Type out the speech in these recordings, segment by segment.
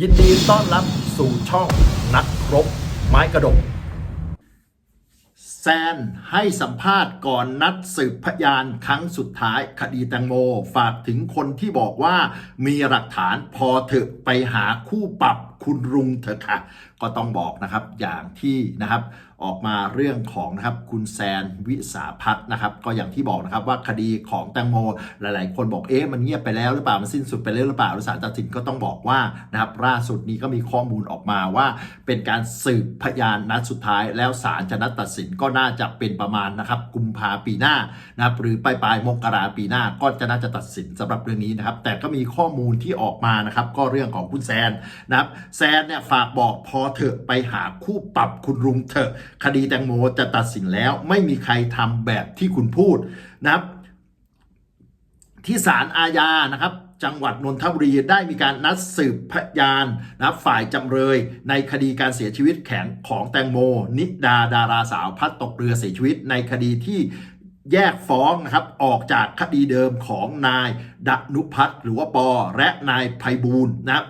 ยินดีต้อนรับสู่ช่องนักรบไม้กระดก แซนให้สัมภาษณ์ก่อนนัดสืบพยานครั้งสุดท้ายคดีแตงโมฝากถึงคนที่บอกว่ามีหลักฐานพอเถอะไปหาคู่ปรับคุณรุงเถอะค่ะ ก็ต้องบอกนะครับอย่างที่นะครับ ออกมาเรื่องของนะครับคุณแซนวิสาพัฒน์นะครับก็อย่างที่บอกนะครับว่าคดีของแตงโมหลาย ๆ คนบอกเอ๊ะมันเงียบไปแล้วหรือเปล่ามันสิ้นสุดไปแล้วหรือเปล่าหรือศาลตัดสินก็ต้องบอกว่านะครับล่าสุดนี้ก็มีข้อมูลออกมาว่า เป็นการสืบพยานนัดสุดท้าย แล้วศาลจะนัดตัดสินก็น่าจะเป็นประมาณนะครับกุมภาปีหน้านะครับหรือปลายปลายมกราปีหน้าก็จะน่าจะตัดสินสำหรับเรื่องนี้นะครับแต่ก็มีข้อมูลที่ออกมานะครับก็เรื่องของคุณแซนนะครับแซนเนี่ยฝากบอกพอเถอะไปหาคู่ปรับคุณรุงเถอะคดีแตงโมจะตัดสินแล้วไม่มีใครทำแบบที่คุณพูดนะครับที่ศาลอาญานะครับจังหวัดนนทบุรีได้มีการนัดสืบพยานนะฝ่ายจำเลยในคดีการเสียชีวิตแข็งของแตงโม นิดาดาราสาวพัดตกเรือเสียชีวิตในคดีที่แยกฟ้องนะครับออกจากคดีเดิมของนายดนุพัฒน์หรือว่าปอและนายไพบูลนะครับ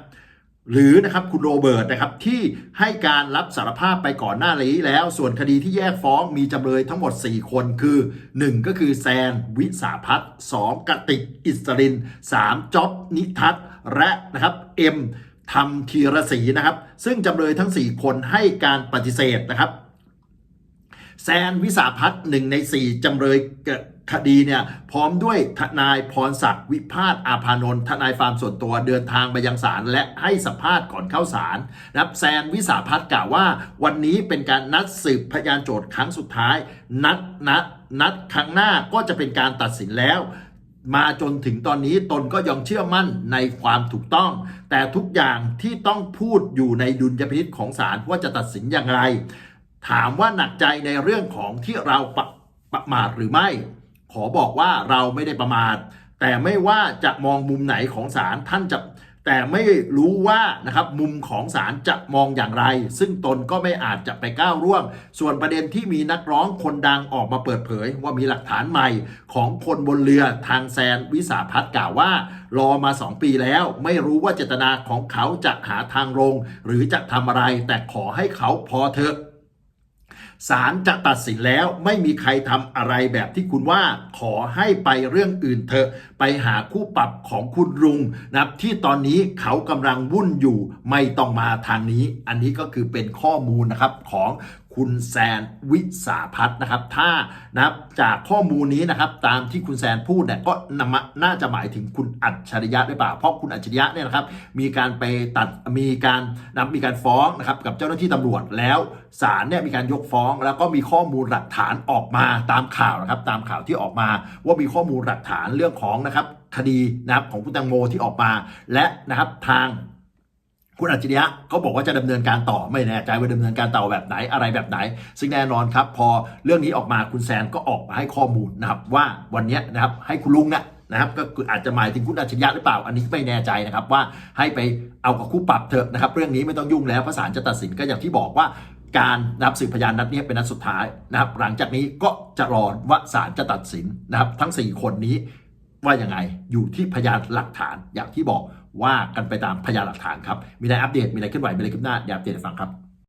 หรือนะครับคุณโรเบิร์ตนะครับที่ให้การรับสารภาพไปก่อนหน้านี้แล้ว ส่วนคดีที่แยกฟ้องมีจำเลยทั้งหมด 4 คนคือ 1 ก็คือแซน วิสาพัฒน์2กติก อิสริน 3จ๊อบนิทัศน์และนะครับเอ็มทำธีรศรีนะครับ ซึ่งจำเลยทั้ง 4 คนให้การปฏิเสธนะครับแซนวิสาพัฒน์หนึ่งใน 4จำเลย คดีเนี่ยพร้อมด้วยทนายพรศักดิ์วิพาทอาภานนท์ทนายฟาร์มส่วนตัวเดินทางไปยังศาลและให้สัมภาษณ์ก่อนเข้าศาลนับแซนวิสาพัฒน์กล่าวว่า วันนี้เป็นการนัดสืบพยานโจทย์ครั้งสุดท้าย นัดนัดนัดครั้งหน้าก็จะเป็นการตัดสินแล้วมาจนถึงตอนนี้ตนก็ยังเชื่อมั่นในความถูกต้อง แต่ทุกอย่างที่ต้องพูดอยู่ในดุลยพินิจของศาลว่าจะตัดสินอย่างไร ถามว่าหนักใจในเรื่องของที่เราประประมาทหรือไม่ ขอบอกว่าเราไม่ได้ประมาทแต่ไม่ว่าจะมองมุมไหนของศาลท่านจะแต่ไม่รู้ว่านะครับมุมของศาลจะมองอย่างไร ซึ่งตนก็ไม่อาจจะไปก้าวร่วงส่วนประเด็นที่มีนักร้องคนดังออกมาเปิดเผย ว่ามีหลักฐานใหม่ของคนบนเรือทางแซนวิสาพัฒน์กล่าวว่า รอมา 2 ปีแล้ว ไม่รู้ว่าเจตนาของเขาจะหาทางลงหรือจะทำอะไร แต่ขอให้เขาพอเถอะ ศาลจะตัดสินแล้วไม่มีใครทำอะไรแบบที่คุณว่าขอให้ไปเรื่องอื่นเถอะ ไปหาคู่ปรับของคุณลุงนะครับที่ตอนนี้เขากำลังวุ่นอยู่ไม่ต้องมาทางนี้ อันนี้ก็คือเป็นข้อมูลนะครับของ คุณแซนวิสาพัฒน์นะครับ ถ้านะครับจากข้อมูลนี้นะครับ ตามที่คุณแซนพูดเนี่ยก็นำมาน่าจะหมายถึงคุณอัจฉริยะหรือเปล่าเพราะคุณอัจฉริยะเนี่ยนะครับ มีการไปตัดมีการนะมีการฟ้องนะครับกับเจ้าหน้าที่ตำรวจแล้วศาลเนี่ยมีการยกฟ้อง แล้วก็มีข้อมูลหลักฐานออกมาตามข่าวนะครับ ตามข่าวที่ออกมา ว่ามีข้อมูลหลักฐานเรื่องของนะครับคดีนะครับของคุณแตงโมที่ออกมาและนะครับทาง คุณอัจฉริยะเขาบอกว่าจะดำเนินการต่อไม่แน่ใจว่าดำเนินการต่อแบบไหนอะไรแบบไหน ซึ่งแน่นอนครับ พอเรื่องนี้ออกมาคุณแซนก็ออกมาให้ข้อมูลนะครับ ว่าวันนี้นะครับให้คุณลุงนะนะครับก็คืออาจจะหมายถึงคุณอัจฉริยะหรือเปล่า อันนี้ไม่แน่ใจนะครับว่าให้ไปเอากับคู่ปรับเถอะนะครับ เรื่องนี้ไม่ต้องยุ่งแล้วพระศาลจะตัดสินก็อย่างที่บอกว่าการนับสืบพยานนัดนี้เป็นนัดสุดท้ายนะครับ หลังจากนี้ก็จะรอว่าศาลจะตัดสินนะครับ ทั้ง 4 คนนี้ว่ายังไงอยู่ที่พยานหลักฐานอย่างที่บอก ว่ากันไปตามพยานหลักฐานครับ มีอะไรอัปเดต มีอะไรเคลื่อนไหว มีอะไรขึ้นหน้าอย่าอัปเดตให้ฟังครับ